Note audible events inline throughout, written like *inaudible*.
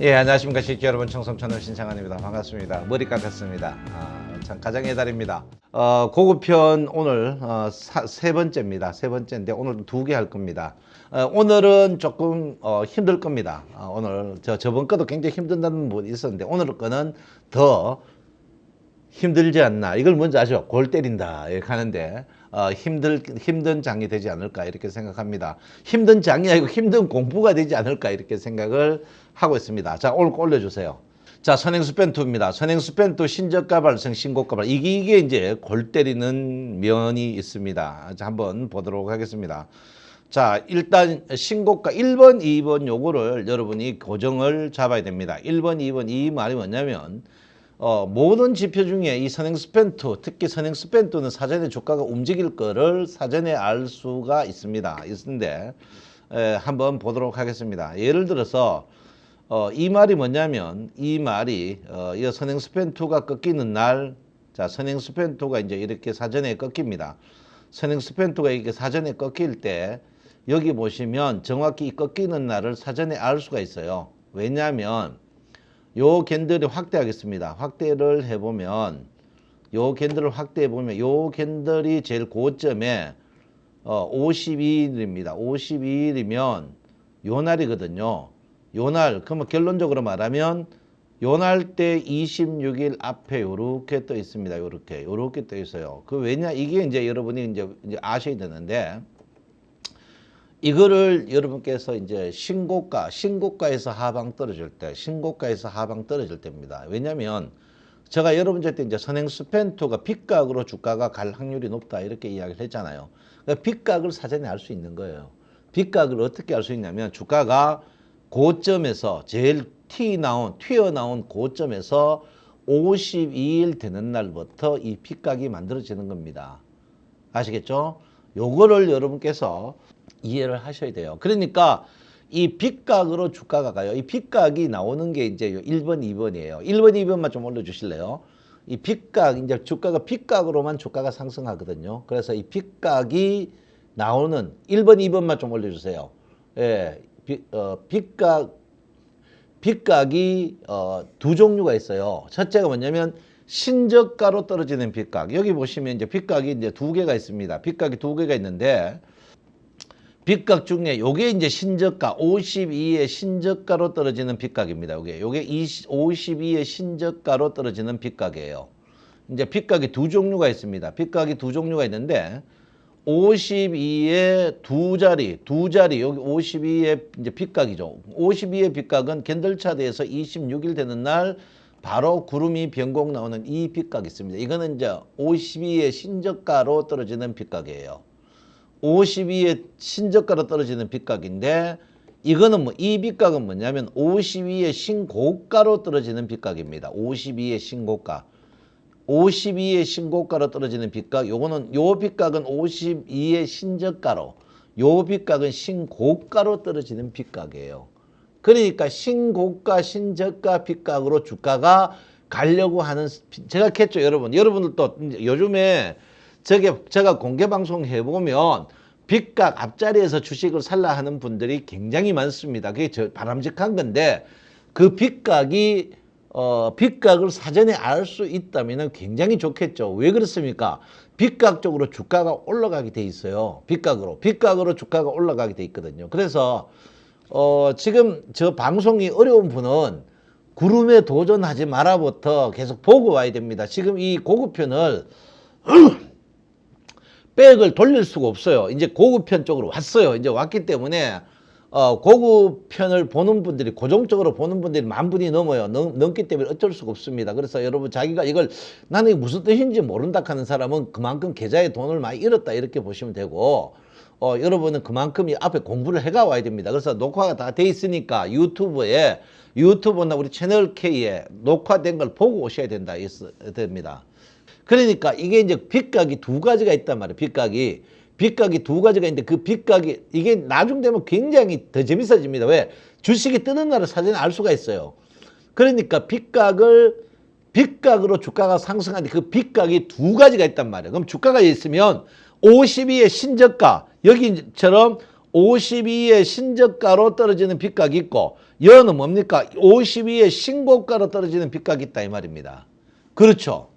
예, 안녕하십니까. 시청자 여러분, 청성천을 신창환입니다. 반갑습니다. 머리 깎았습니다. 아, 참 가정의 달입니다. 어, 고급편 오늘 어, 사- 세 번째입니다. 세 번째인데 오늘 두 개 할 겁니다. 어, 오늘은 조금 어, 힘들 겁니다. 어, 오늘 저 저번 거도 굉장히 힘든다는 분이 있었는데 오늘 거는 더 힘들지 않나 이걸 먼저 아죠 골 때린다 이렇게 하는데 어, 힘들 힘든 장이 되지 않을까 이렇게 생각합니다. 힘든 장이 아니고 힘든 공부가 되지 않을까 이렇게 생각을 하고 있습니다. 자 오늘 거 올려주세요. 자 선행수 펜투입니다. 선행수 펜투 신저가 발생 신고가 발생 이게 이게 이제 골 때리는 면이 있습니다. 자 한번 보도록 하겠습니다. 자, 일단 신고가 1번, 2번 요거를 여러분이 고정을 잡아야 됩니다. 1번, 2번 이 말이 뭐냐면 어, 모든 지표 중에 이 선행 스펜투, 특히 선행 스펜투는 사전에 주가가 움직일 거를 사전에 알 수가 있습니다. 있는데 에, 한번 보도록 하겠습니다. 예를 들어서 어, 이 말이 뭐냐면 이 말이 어, 이 선행 스펜투가 꺾이는 날, 자 선행 스펜투가 이제 이렇게 사전에 꺾입니다. 선행 스펜투가 이렇게 사전에 꺾일 때 여기 보시면 정확히 이 꺾이는 날을 사전에 알 수가 있어요. 왜냐하면 요 캔들이 확대하겠습니다. 확대를 해보면 요 캔들을 확대해 보면 요 캔들이 제일 고점에 어 52일입니다. 52일이면 요 날이거든요. 요 날, 그러면 결론적으로 말하면 요 날 때 26일 앞에 요렇게 떠 있습니다. 요렇게 요렇게 떠 있어요. 그 왜냐 이게 이제 여러분이 이제, 이제 아셔야 되는데 이거를 여러분께서 이제 신고가, 신고가에서 하방 떨어질 때, 신고가에서 하방 떨어질 때입니다. 왜냐면 제가 여러분들한테 이제 선행 스펜토가 빗각으로 주가가 갈 확률이 높다 이렇게 이야기를 했잖아요. 그러니까 빗각을 사전에 알 수 있는 거예요. 빗각을 어떻게 알 수 있냐면 주가가 고점에서 제일 튀 나온 튀어 나온 고점에서 52일 되는 날부터 이 빗각이 만들어지는 겁니다. 아시겠죠? 요거를 여러분께서 이해를 하셔야 돼요. 그러니까 이 빗각으로 주가가 가요. 이 빗각이 나오는 게 이제 1번, 2번이에요. 1번, 2번만 좀 올려주실래요? 이 빗각, 이제 주가가 빗각으로만 주가가 상승하거든요. 그래서 이 빗각이 나오는 1번, 2번만 좀 올려주세요. 예, 빗, 어, 빗각, 빗각이 어, 두 종류가 있어요. 첫째가 뭐냐면 신저가로 떨어지는 빗각. 여기 보시면 이제 빗각이 이제 두 개가 있습니다. 빗각이 두 개가 있는데 빗각 중에 요게 이제 신저가 52의 신저가로 떨어지는 빗각입니다. 요게 요게 20, 52의 신저가로 떨어지는 빗각이에요. 이제 빗각이 두 종류가 있습니다. 빗각이 두 종류가 있는데 52의 두 자리, 두 자리, 여기 52의 이제 빗각이죠. 52의 빗각은 캔들 차트에서 26일 되는 날 바로 구름이 변곡 나오는 이 빗각이 있습니다. 이거는 이제 52의 신저가로 떨어지는 빗각이에요. 52의 신저가로 떨어지는 빗각인데 이거는 뭐이 빗각은 뭐냐면 52의 신고가로 떨어지는 빗각입니다. 52의 신고가. 52의 신고가로 떨어지는 빗각. 요거는 요 빗각은 52의 신저가로 요 빗각은 신고가로 떨어지는 빗각이에요. 그러니까 신고가 신저가 빗각으로 주가가 가려고 하는 제가 했죠 여러분 여러분들도 요즘에 저게 제가 공개 방송 해보면 빚각 앞자리에서 주식을 살라 하는 분들이 굉장히 많습니다. 그게 저 바람직한 건데 그 빚각이 어 빚각을 사전에 알 수 있다면 굉장히 좋겠죠. 왜 그렇습니까? 빚각 쪽으로 주가가 올라가게 돼 있어요. 빚각으로 빚각으로 주가가 올라가게 돼 있거든요. 그래서 어 지금 저 방송이 어려운 분은 구름에 도전하지 마라부터 계속 보고 와야 됩니다. 지금 이 고급편을 *clears throat* 백을 돌릴 수가 없어요. 이제 고급편 쪽으로 왔어요. 이제 왔기 때문에 어, 고급편을 보는 분들이 고정적으로 보는 분들이 만 분이 넘어요. 넘, 넘기 때문에 어쩔 수가 없습니다. 그래서 여러분 자기가 이걸 나는 이게 무슨 뜻인지 모른다 하는 사람은 그만큼 계좌에 돈을 많이 잃었다 이렇게 보시면 되고 어, 여러분은 그만큼 이 앞에 공부를 해가 와야 됩니다. 그래서 녹화가 다 돼 있으니까 유튜브에 유튜브나 우리 채널 K에 녹화된 걸 보고 오셔야 된다. 있, 됩니다. 그러니까 이게 이제 빚각이 두 가지가 있단 말이에요. 빚각이. 빚각이 두 가지가 있는데 그 빚각이 이게 나중 되면 굉장히 더 재밌어집니다. 왜? 주식이 뜨는 날을 사전에 알 수가 있어요. 그러니까 빚각을 빚각으로 주가가 상승하는데 그 빚각이 두 가지가 있단 말이에요. 그럼 주가가 있으면 52의 신저가 여기처럼 52의 신저가로 떨어지는 빚각이 있고 여는 뭡니까? 52에 신고가로 떨어지는 빚각이 있다 이 말입니다. 그렇죠.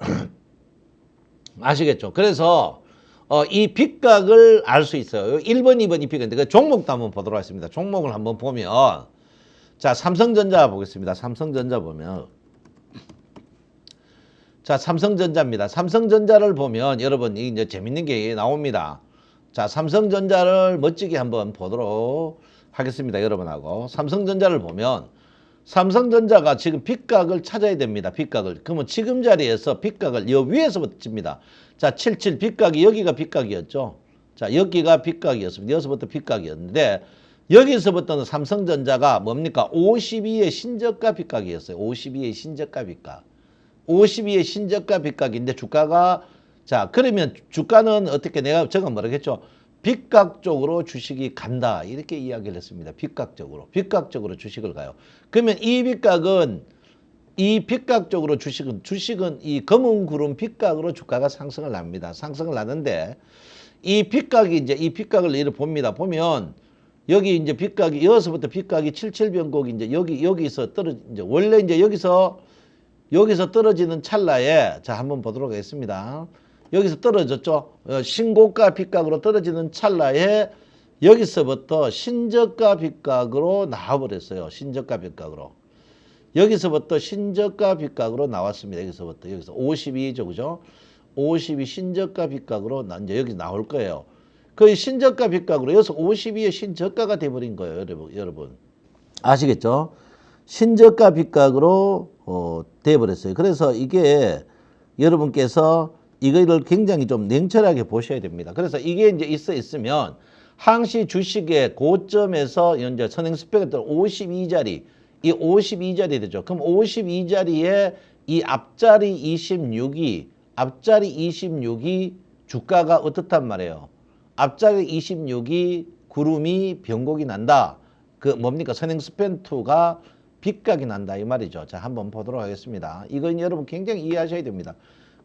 *clears throat* 아시겠죠? 그래서 어, 이 빚각을 알 수 있어요. 1번, 2번 이 빚각인데 그 종목도 한번 보도록 하겠습니다. 종목을 한번 보면 자 삼성전자 보겠습니다. 삼성전자 보면 자 삼성전자입니다. 삼성전자를 보면 여러분 이 이제 재밌는 게 나옵니다. 자 삼성전자를 멋지게 한번 보도록 하겠습니다. 여러분하고 삼성전자를 보면 삼성전자가 지금 빚각을 찾아야 됩니다. 빚각을. 그러면 지금 자리에서 빚각을 여 위에서부터 칩니다. 자, 77 빚각이 여기가 빚각이었죠. 자, 여기가 빚각이었습니다. 여기서부터 빚각이었는데 여기서부터는 삼성전자가 뭡니까? 52의 신저가 빚각이었어요. 52의 신저가 빚각. 52의 신저가 빚각인데 주가가 자, 그러면 주가는 어떻게 내가 제가 뭐라겠죠? 빚각 쪽으로 주식이 간다. 이렇게 이야기를 했습니다. 빚각 쪽으로 주식을 가요. 그러면 이 빚각은 이 빚각 쪽으로 주식은 주식은 이 검은 구름 빚각으로 주가가 상승을 합니다. 상승을 하는데 이 빚각이 이제 이 빚각을 예를 봅니다. 보면 여기 이제 빚각이 여기서부터 빚각이 77변곡이 이제 여기 여기서 떨어 이제 원래 이제 여기서 여기서 떨어지는 찰나에 자 한번 보도록 하겠습니다. 여기서 떨어졌죠. 어, 신고가 빚각으로 떨어지는 찰나에 여기서부터 신저가 빚각으로 나와버렸어요. 신저가 빚각으로. 여기서부터 신저가 빚각으로 나왔습니다. 여기서부터 여기서 52죠, 그죠? 52 신저가 빚각으로 나- 이제 여기 나올 거예요. 그 신저가 빚각으로 여기서 52의 신저가가 돼버린 거예요, 여러분. 여러분. 아시겠죠? 신저가 빚각으로 어, 돼버렸어요. 그래서 이게 여러분께서 이거를 굉장히 좀 냉철하게 보셔야 됩니다. 그래서 이게 이제 있어 있으면 항시 주식의 고점에서 현재 선행 스펙이 52자리, 이 52자리 되죠. 그럼 52자리에 이 앞자리 26이 앞자리 26이 주가가 어떻단 말이에요. 앞자리 26이 구름이 변곡이 난다. 그 뭡니까 선행 스펜2가 빗각이 난다 이 말이죠. 자 한번 보도록 하겠습니다. 이건 여러분 굉장히 이해하셔야 됩니다.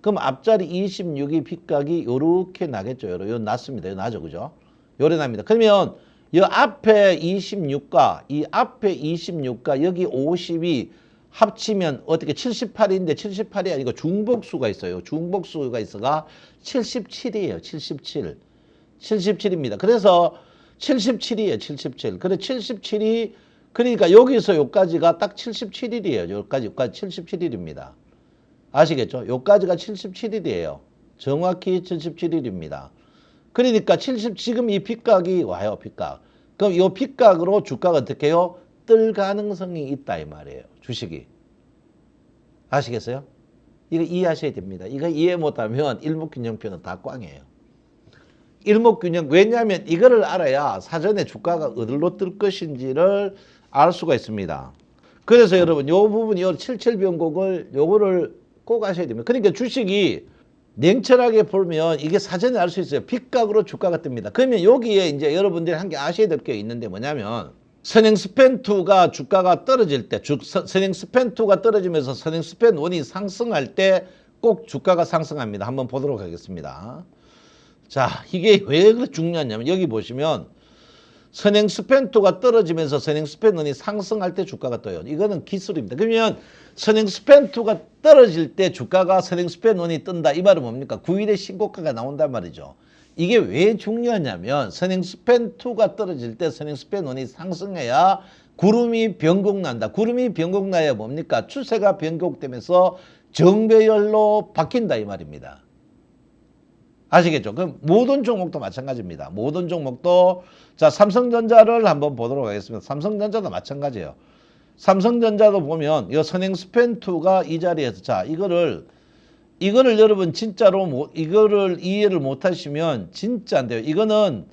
그럼 앞자리 26이 빗각이 요렇게 나겠죠. 요러 요 났습니다. 요 나죠. 그죠? 요래 납니다. 그러면 이 앞에 26과 이 앞에 26과 여기 50이 합치면 어떻게 78인데 78이 아니고 중복수가 있어요. 중복수가 있어가 77이에요. 77. 77입니다. 그래서 77이에요. 77. 그래 77이 그러니까 여기서 여기까지가 딱 77일이에요. 여기까지 여기까지 77일입니다. 아시겠죠? 여기까지가 77일이에요. 정확히 77일입니다. 그러니까 70 지금 이 핏각이 와요. 핏각. 그럼 이 핏각으로 주가가 어떻게 해요? 뜰 가능성이 있다 이 말이에요. 주식이. 아시겠어요? 이거 이해하셔야 됩니다. 이거 이해 못하면 일목균형표는 다 꽝이에요. 일목균형 왜냐하면 이거를 알아야 사전에 주가가 어디로 뜰 것인지를 알 수가 있습니다. 그래서 여러분 요 부분 요 77변곡을 요거를 꼭 아셔야 됩니다. 그러니까 주식이 냉철하게 보면 이게 사전에 알 수 있어요. 빚각으로 주가가 뜹니다. 그러면 여기에 이제 여러분들이 한개 아셔야 될 게 있는데 뭐냐면 선행 스펜2가 주가가 떨어질 때 주, 서- 선행 스펜2가 떨어지면서 선행 스펜1이 상승할 때 꼭 주가가 상승합니다. 한번 보도록 하겠습니다. 자, 이게 왜 그렇게 중요하냐면 여기 보시면 선행 스펜2가 떨어지면서 선행 스펜1이 상승할 때 주가가 떠요. 이거는 기술입니다. 그러면 선행 스펜2가 떨어질 때 주가가 선행 스펜1이 뜬다. 이 말은 뭡니까? 9일의 신고가가 나온단 말이죠. 이게 왜 중요하냐면 선행 스펜2가 떨어질 때 선행 스펜1이 상승해야 구름이 변곡난다. 구름이 변곡나야 뭡니까? 추세가 변곡되면서 정배열로 바뀐다 이 말입니다. 아시겠죠? 그럼 모든 종목도 마찬가지입니다. 모든 종목도 자 삼성전자를 한번 보도록 하겠습니다. 삼성전자도 마찬가지예요. 삼성전자도 보면 이 선행 스펜2가 이 자리에서 자 이거를 이거를 여러분 진짜로 못 이거를 이해를 못 하시면 진짜 안 돼요. 이거는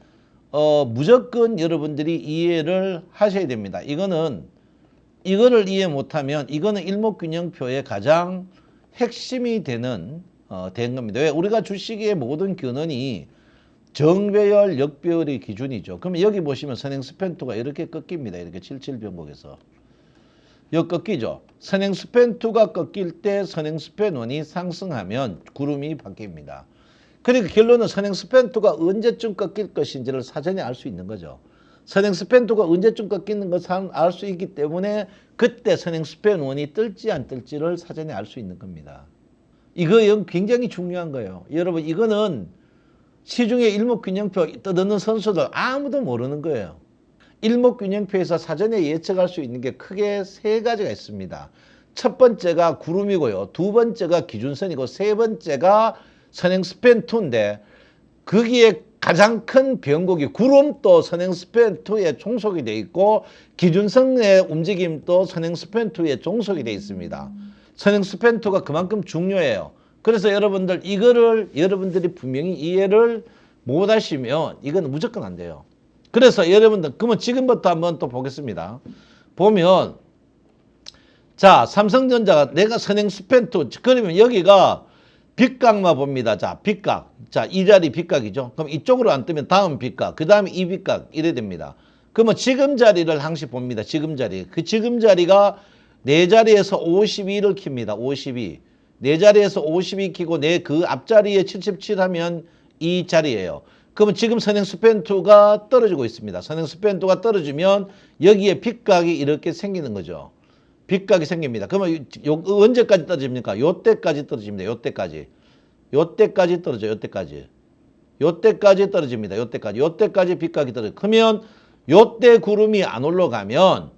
어 무조건 여러분들이 이해를 하셔야 됩니다. 이거는 이거를 이해 못하면 이거는 일목균형표의 가장 핵심이 되는 어, 된 겁니다. 왜 우리가 주식의 모든 근원이 정배열, 역배열의 기준이죠. 그러면 여기 보시면 선행 스펜투가 이렇게 꺾입니다. 이렇게 77변곡에서. 여 꺾이죠. 선행 스펜2가 꺾일 때 선행 스펜1이 상승하면 구름이 바뀝니다. 그러니까 결론은 선행 스펜2가 언제쯤 꺾일 것인지를 사전에 알 수 있는 거죠. 선행 스팬도가 언제쯤 꺾이는 것을 알 수 있기 때문에 그때 선행 스팬 원이 뜰지 안 뜰지를 사전에 알 수 있는 겁니다. 이거 영- 굉장히 중요한 거예요. 여러분 이거는 시중에 일목균형표 떠드는 선수들 아무도 모르는 거예요. 일목균형표에서 사전에 예측할 수 있는 게 크게 세 가지가 있습니다. 첫 번째가 구름이고요. 두 번째가 기준선이고 세 번째가 선행 스팬 2인데 거기에 가장 큰 변곡이 구름도 선행 스팬 2에 종속이 돼 있고 기준선의 움직임도 선행 스팬 2에 종속이 돼 있습니다. 선행 스팬 2가 그만큼 중요해요. 그래서 여러분들 이거를 여러분들이 분명히 이해를 못 하시면 이건 무조건 안 돼요. 그래서 여러분들 그러면 지금부터 한번 또 보겠습니다. 보면 자 삼성전자가 내가 선행 2 그러면 여기가 빗각만 봅니다. 자, 빗각. 자, 이 자리 빗각이죠. 그럼 이쪽으로 안 뜨면 다음 빗각. 그 다음에 이 빗각. 이래 됩니다. 그러면 지금 자리를 항시 봅니다. 지금 자리. 그 지금 자리가 네 자리에서 52를 킵니다. 52. 네 자리에서 52 키고 내 그 앞자리에 77 하면 이 자리예요. 그러면 지금 선행 스팬2가 떨어지고 있습니다. 선행 스팬2가 떨어지면 여기에 빗각이 이렇게 생기는 거죠. 빗각이 생깁니다. 그러면 요, 요- 언제까지 떨어집니까? 요때까지 떨어집니다. 요때까지. 요때까지 떨어져요. 요때까지. 요때까지 떨어집니다. 요때까지. 요때까지 빗각이 떨어져. 그러면 요때 구름이 안 올라가면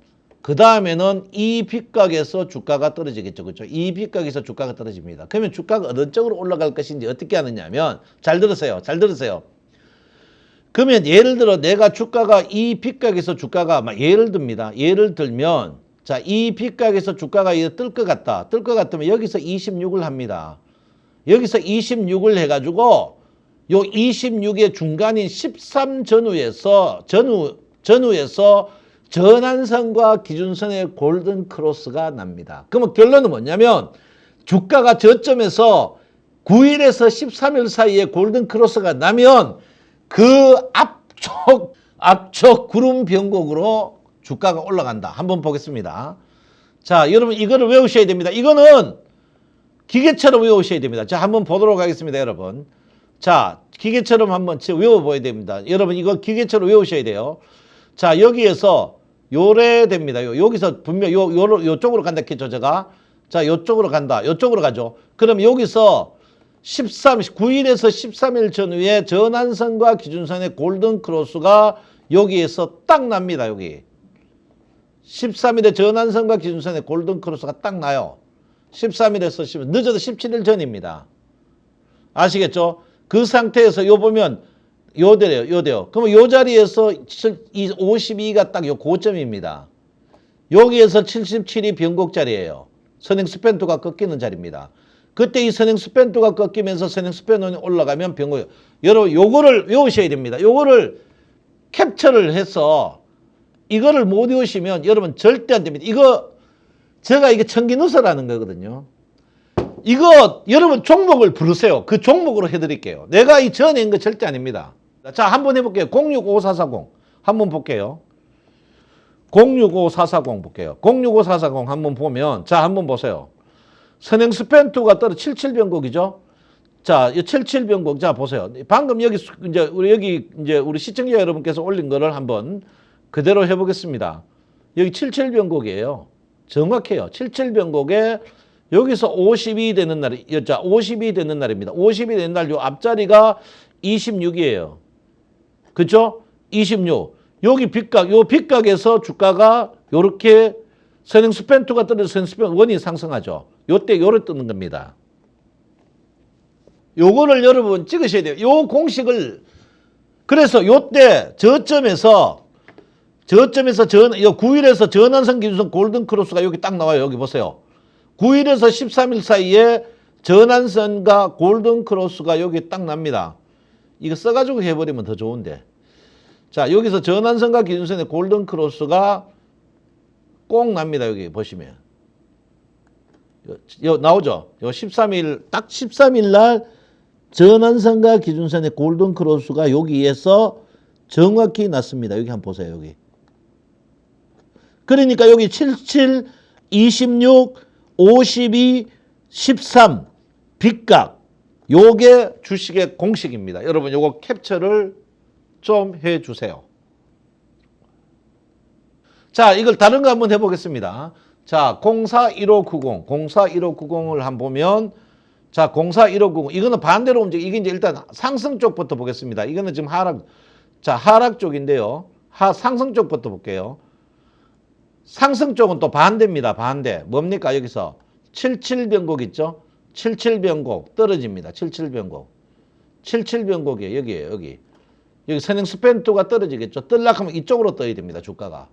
그 다음에는 이 빗각에서 주가가 떨어지겠죠. 그렇죠? 이 빗각에서 주가가 떨어집니다. 그러면 주가가 어느 쪽으로 올라갈 것인지 어떻게 하느냐면 잘 들으세요. 잘 들으세요. 그러면 예를 들어 내가 주가가 이 빗각에서 주가가 막 예를 듭니다. 예를 들면 자, 이 빗각에서 주가가 뜰 것 같다. 뜰 것 같으면 여기서 26을 합니다. 여기서 26을 해가지고 요 26의 중간인 13 전후에서 전후 전후에서 전환선과 기준선의 골든 크로스가 납니다. 그러면 결론은 뭐냐면 주가가 저점에서 9일에서 13일 사이에 골든 크로스가 나면 그 앞쪽 앞쪽 구름 변곡으로 주가가 올라간다. 한번 보겠습니다. 자, 여러분 이거를 외우셔야 됩니다. 이거는 기계처럼 외우셔야 됩니다. 자, 한번 보도록 하겠습니다, 여러분. 자, 기계처럼 한번 외워봐야 됩니다. 여러분 이거 기계처럼 외우셔야 돼요. 자, 여기에서 요래 됩니다. 요, 여기서 분명 요, 요, 요쪽으로 간다 했죠, 제가. 자, 요쪽으로 간다. 요쪽으로 가죠. 그럼 여기서 13, 9일에서 13일 전후에 전환선과 기준선의 골든 크로스가 여기에서 딱 납니다, 여기. 13일에 전환선과 기준선의 골든 크로스가 딱 나요. 13일에서 10일, 늦어도 17일 전입니다. 아시겠죠? 그 상태에서 요 보면 요대요, 요대요. 그러면 요 자리에서 이 52가 딱 요 고점입니다. 여기에서 77이 변곡 자리예요. 선행 스팬도가 꺾이는 자리입니다. 그때 이 선행 스팬도가 꺾이면서 선행 스팬원이 올라가면 변곡. 여러분 요거를 외우셔야 됩니다. 요거를 캡처를 해서 이거를 못 외우시면 여러분 절대 안 됩니다. 이거 제가 이게 청기누설하는 거거든요. 이거 여러분 종목을 부르세요. 그 종목으로 해드릴게요. 내가 이 전에 거 절대 아닙니다. 자, 한번 해볼게요. 065440 한번 볼게요. 065440 볼게요. 065440 한번 보면 자, 한번 보세요. 선행 스펜투가 떨어 77변곡이죠. 자, 이 77변곡 자 보세요. 방금 여기 수- 이제 우리 여기 이제 우리 시청자 여러분께서 올린 거를 한번 그대로 해보겠습니다. 여기 77변곡이에요. 정확해요. 77변곡에 여기서 50이 되는 날이, 자, 50이 되는 날입니다. 50이 되는 날 요 앞자리가 26이에요. 그죠? 26. 여기 빗각, 요 빗각에서 주가가 요렇게 선행 스펜투가 떨어져 선행 스펜 원이 상승하죠. 요때 요래 뜨는 겁니다. 요거를 여러분 찍으셔야 돼요. 요 공식을 그래서 요때 저점에서 저점에서 전, 요 9일에서 전환선 기준선 골든 크로스가 여기 딱 나와요. 여기 보세요. 9일에서 13일 사이에 전환선과 골든 크로스가 여기 딱 납니다. 이거 써가지고 해버리면 더 좋은데. 자, 여기서 전환선과 기준선의 골든 크로스가 꼭 납니다. 여기 보시면. 요, 요 나오죠? 요 13일, 딱 13일 날 전환선과 기준선의 골든 크로스가 여기에서 정확히 났습니다. 여기 한번 보세요. 여기. 그러니까 여기 77, 26, 52, 13 빗각 요게 주식의 공식입니다. 여러분 요거 캡처를 좀 해 주세요. 자, 이걸 다른 거 한번 해보겠습니다. 자, 041590, 041590을 한번 보면, 자, 041590, 이거는 반대로 움직여. 이게 이제 일단 상승 쪽부터 보겠습니다. 이거는 지금 하락, 자, 하락 쪽인데요. 하, 상승 쪽부터 볼게요. 상승 쪽은 또 반대입니다. 반대. 뭡니까? 여기서 77변곡 있죠? 77변곡 떨어집니다. 77변곡. 77변곡이에요. 여기에요. 여기. 여기 선행 스펜트가 떨어지겠죠. 떨락하면 이쪽으로 떠야 됩니다. 주가가.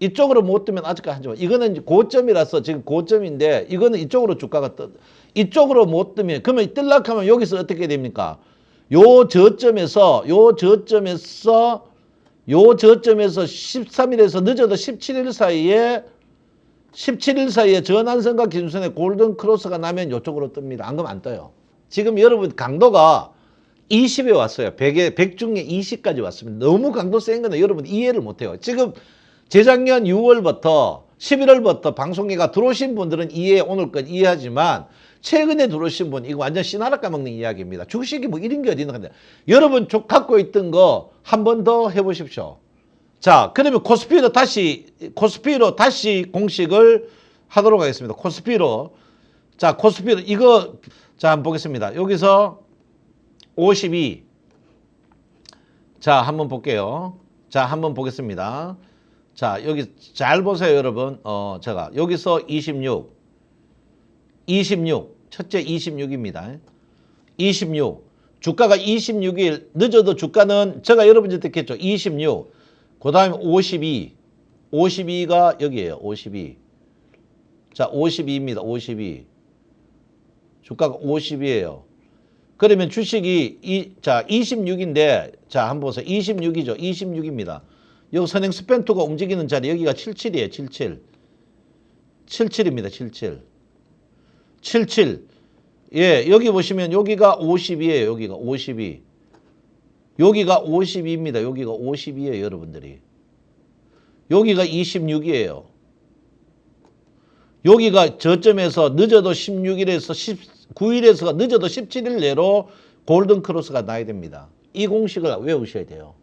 이쪽으로 못 뜨면 아직까지 하지만 이거는 고점이라서 지금 고점인데 이거는 이쪽으로 주가가 떠 이쪽으로 못 뜨면 그러면 떨락하면 여기서 어떻게 됩니까? 요 저점에서 요 저점에서 요 저점에서 13일에서 늦어도 17일 사이에 17일 사이에 전환선과 기준선의 골든 크로스가 나면 이쪽으로 뜹니다. 안 그러면 안 떠요. 지금 여러분 강도가 20에 왔어요. 100에 100 중에 20까지 왔습니다. 너무 강도 센 거는 여러분 이해를 못 해요. 지금 재작년 6월부터 11월부터 방송계가 들어오신 분들은 이해 오늘 건 이해하지만 최근에 들어오신 분 이거 완전 씨나락 까먹는 이야기입니다. 주식이 뭐 이런 게 어디 있는 건데 여러분 쭉 갖고 있던 거 한 번 더 해보십시오. 자 그러면 코스피로 다시 코스피로 다시 공식을 하도록 하겠습니다. 코스피로 자 코스피로 이거 자 한번 보겠습니다. 여기서 52. 자, 한번 볼게요. 자, 한번 보겠습니다. 자, 여기 잘 보세요, 여러분. 어, 제가 여기서 26. 26. 첫째 26입니다. 26. 주가가 26일 늦어도 주가는 제가 여러분한테 했죠. 26. 그 다음에 52. 52가 여기에요. 52. 자, 52입니다. 52. 주가가 50이에요. 그러면 주식이 이, 자 26인데 자 한번 보세요. 26이죠. 26입니다. 여기 선행 스펜트가 움직이는 자리 여기가 77이에요. 77. 77입니다. 77. 77. 예, 여기 보시면 여기가 50이에요. 여기가 52. 여기가 52입니다. 여기가 52예요, 여러분들이. 여기가 26이에요. 여기가 저점에서 늦어도 16일에서 19일에서 늦어도 17일 내로 골든 크로스가 나야 됩니다. 이 공식을 외우셔야 돼요.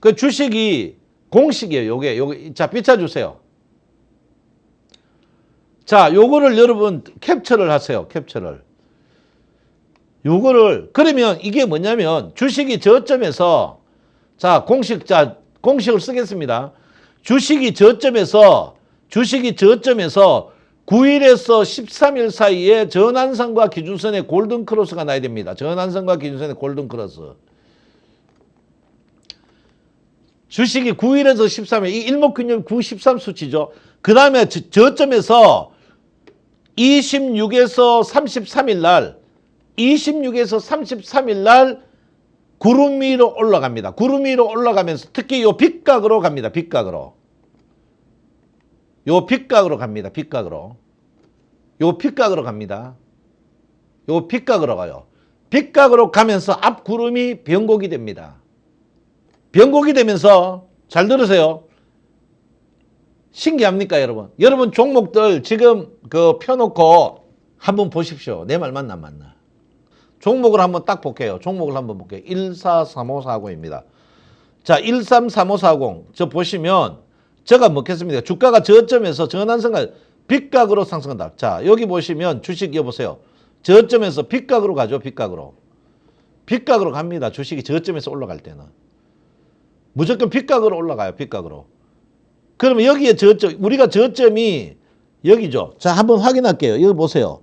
그 주식이 공식이에요. 요게 요게 자 비춰 주세요. 자, 요거를 여러분 캡처를 하세요. 캡처를. 요거를 그러면 이게 뭐냐면 주식이 저점에서 자, 공식 자 공식을 쓰겠습니다. 주식이 저점에서 주식이 저점에서 9일에서 13일 사이에 전환선과 기준선의 골든 크로스가 나야 됩니다. 전환선과 기준선의 골든 크로스. 주식이 9일에서 13일, 이 일목균열 9, 13 수치죠. 그 다음에 저점에서 26에서 33일 날, 26에서 33일 날 구름 위로 올라갑니다. 구름 위로 올라가면서 특히 요 빗각으로 갑니다. 빗각으로. 요 빗각으로 갑니다. 빗각으로. 요 빗각으로 갑니다. 요 빗각으로 가요. 빗각으로 가면서 앞 구름이 변곡이 됩니다. 변곡이 되면서 잘 들으세요. 신기합니까, 여러분? 여러분 종목들 지금 그 펴놓고 한번 보십시오. 내 말 맞나 안 맞나? 종목을 한번 딱 볼게요. 종목을 한번 볼게요. 143540입니다. 자, 133540. 저 보시면 제가 먹겠습니다. 주가가 저점에서 전환선가 빗각으로 상승한다. 자, 여기 보시면 주식 여보세요. 저점에서 빗각으로 가죠. 빗각으로. 빗각으로 갑니다. 주식이 저점에서 올라갈 때는. 무조건 빗각으로 올라가요. 빗각으로. 그러면 여기에 저점, 우리가 저점이 여기죠. 자, 한번 확인할게요. 여기 보세요.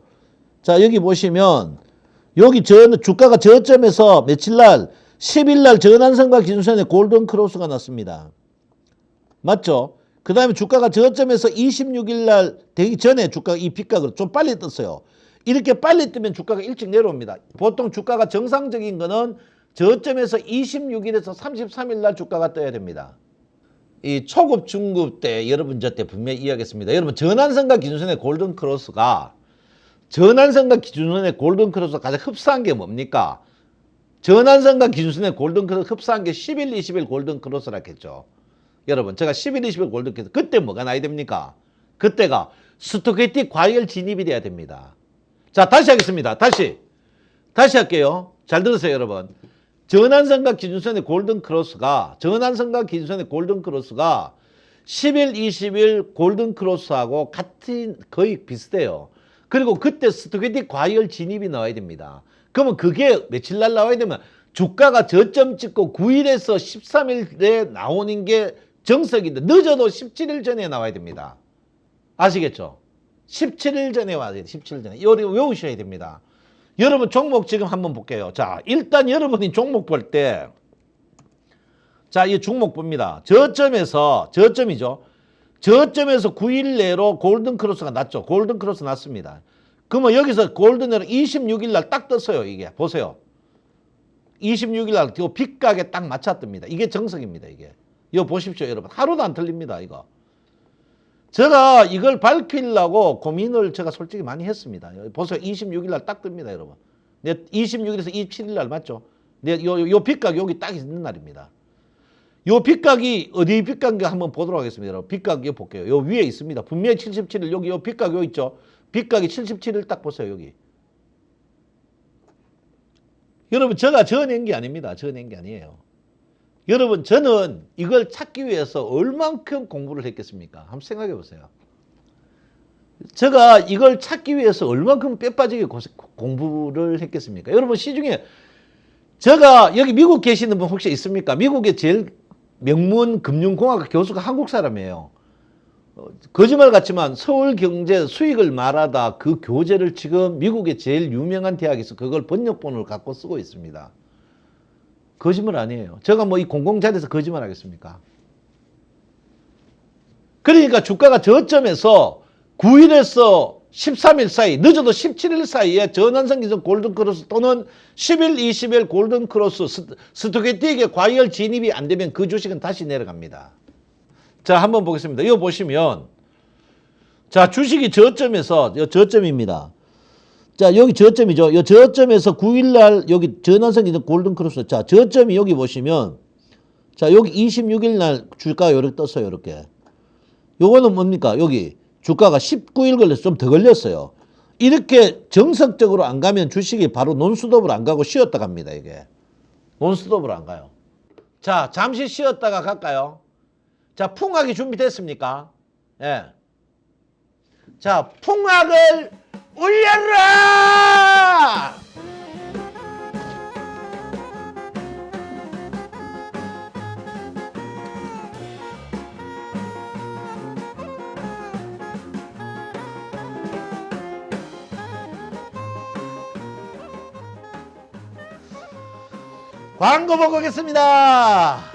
자, 여기 보시면 여기 저 주가가 저점에서 며칠 날 10일 날 전환선과 기준선에 골든 크로스가 났습니다. 맞죠? 그 다음에 주가가 저점에서 26일 날 되기 전에 주가가 이 빗각으로 좀 빨리 떴어요. 이렇게 빨리 뜨면 주가가 일찍 내려옵니다. 보통 주가가 정상적인 거는 저점에서 26일에서 33일 날 주가가 떠야 됩니다. 이 초급 중급 때 여러분 저 때 분명히 이야기했습니다. 여러분 전환선과 기준선의 골든 크로스가 전환선과 기준선의 골든 크로스가 가장 흡사한 게 뭡니까? 전환선과 기준선의 골든 크로스 흡사한 게 10일, 20일 골든 크로스라 했죠. 여러분 제가 11, 20일 골든 크로스 그때 뭐가 나야 됩니까? 그때가 스토케틱 과열 진입이 돼야 됩니다. 자 다시 하겠습니다. 다시 다시 할게요. 잘 들으세요 여러분. 전환선과 기준선의 골든 크로스가 전환선과 기준선의 골든 크로스가 10일, 20일 골든 크로스하고 같은 거의 비슷해요. 그리고 그때 스토캐틱 과열 진입이 나와야 됩니다. 그러면 그게 며칠 날 나와야 되면 주가가 저점 찍고 9일에서 13일에 나오는 게 정석인데 늦어도 17일 전에 나와야 됩니다. 아시겠죠? 17일 전에 와야 돼요. 17일 전에. 이거 외우셔야 됩니다. 여러분 종목 지금 한번 볼게요. 자, 일단 여러분이 종목 볼 때, 자, 이 종목 봅니다. 저점에서, 저점이죠. 저점에서 9일 내로 골든 크로스가 났죠. 골든 크로스 났습니다. 그러면 여기서 골든 내로 26일 날 딱 떴어요. 이게. 보세요. 26일 날, 이 빗각에 딱 맞췄답니다. 이게 정석입니다. 이게. 이거 보십시오, 여러분. 하루도 안 틀립니다. 이거. 제가 이걸 밝히려고 고민을 제가 솔직히 많이 했습니다. 보세요. 26일 날 딱 뜹니다, 여러분. 네, 26일에서 27일 날 맞죠? 네, 요, 요 빗각 여기 딱 있는 날입니다. 요 빗각이 어디 빗각인가 한번 보도록 하겠습니다. 여러분. 빗각 요 볼게요. 요 위에 있습니다. 분명히 77일 여기 요 빗각 요 있죠? 빗각이 77일 딱 보세요, 여기. 여러분, 제가 저낸 게 아닙니다. 저낸 게 아니에요. 여러분, 저는 이걸 찾기 위해서 얼만큼 공부를 했겠습니까? 한번 생각해 보세요. 제가 이걸 찾기 위해서 얼만큼 빼빠지게 공부를 했겠습니까? 여러분, 시중에 제가 여기 미국 계시는 분 혹시 있습니까? 미국의 제일 명문 금융공학 교수가 한국 사람이에요. 어, 거짓말 같지만 서울 경제 수익을 말하다 그 교재를 지금 미국의 제일 유명한 대학에서 그걸 번역본을 갖고 쓰고 있습니다. 거짓말 아니에요. 제가 뭐 이 공공자리에서 거짓말 하겠습니까? 그러니까 주가가 저점에서 9일에서 13일 사이, 늦어도 17일 사이에 전환성 기준 골든 크로스 또는 10일, 20일 골든 크로스 스- 스토캐틱의 과열 진입이 안 되면 그 주식은 다시 내려갑니다. 자, 한번 보겠습니다. 이거 보시면 자, 주식이 저점에서 요 저점입니다. 자, 여기 저점이죠. 요 저점에서 9일 날 여기 전환성 기준 골든 크로스. 자, 저점이 여기 보시면 자, 여기 26일 날 주가가 이렇게 떴어요. 이렇게. 요거는 뭡니까? 여기 주가가 19일 걸려서 좀 더 걸렸어요. 이렇게 정석적으로 안 가면 주식이 바로 논스톱으로 안 가고 쉬었다 갑니다, 이게. 논스톱으로 안 가요. 자, 잠시 쉬었다가 갈까요? 자, 풍악이 준비됐습니까? 예. 자, 풍악을 울려라! 광고 보고 오겠습니다.